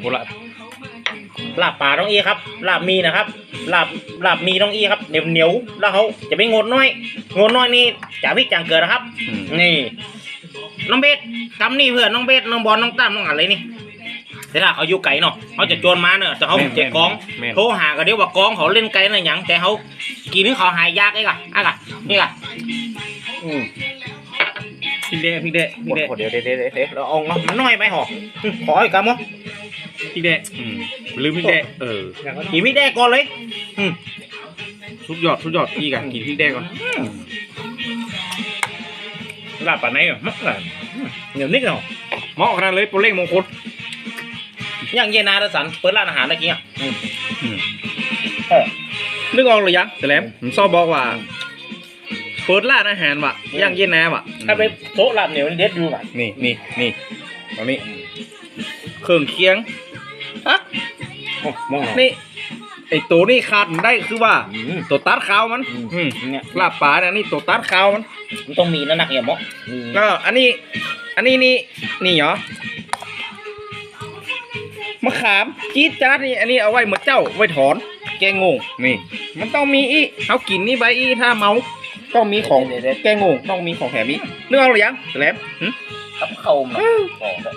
โบราณลาบป่าน้องอีครับลาบมีนะครับลาบลาบมีน้องอีครับเหนียวเหนียวๆแล้วเขาจะไม่งดน้อยงดน้อยนี่จ่าพริกจางเกิดนะครับอืมนี่น้องเบสกำนี่เพื่อนน้องเบสน้องบอลน้องตั้มน้องอะไรนี่แต่ถ้าเขาอยู่ไกลเนาะเขาจะโจรมาเนอะแต่เขาเจ็บกองแม่นโทรหากันเดี๋ยวว่ากองเขาเล่นไกลนะหยังแต่เขากินนี่เขาหายยากไอ้กะอะกะนี่กะอืม พี่เด้พี่เด้พี่เด้โอ้โหเดี๋ยวเดี๋ยวเดี๋ยวเดี๋ยวเราเอามามันน้อยไปหรออืมขออีกกำมั้งพี่เด้อืมลืมพี่เด้เออกินไม่ได้ก่อนเลยอืมสุดยอดสุดยอดพี่กันกินพี่เด้ก่อนลาบป่าไหนอะมักเลยเหนียวนิดเนาะเหมาะขนาดเลยโปรเล่งมงคลอย่างเย็นนาดสันเปิดร้านอาหารตะกี้อะนึกออกหรือยังแต่แหลมผมชอบบอกว่า เปิดร้านอาหารว่ะย่างเย็นน้ำว่ะถ้าไปโต๊ะลาบเหนียวนี่เด็ดอยู่กันนี่นี่นี่ตรงนี้เครื่องเคียงฮะโอ้มองหน่อยนี่ไอตัวนี่ขาดมันได้คือว่าอืมตัวตัดขาวมันอืมอืมเนี่ยลาบป่าเนี่ยนี่ตัวตัดขาวมันมันต้องมีนะนักเนี่ยหมอมีก็อันนี้ อันนี้นี่นี่เหรอมะขามจี๊ดจ๊าดนี่อันนี้เอาไว้เหมือนเจ้าไว้ถอน แกงงงนี่ มันต้องมีอีเขากินนี่ใบอีถ้าเมา ต้องมีของเดี๋ยวเดี๋ยวแกงงงต้องมีของแถมอีกนึกเอาหรือยังแหลมหึ กับเข้ามาของด้วย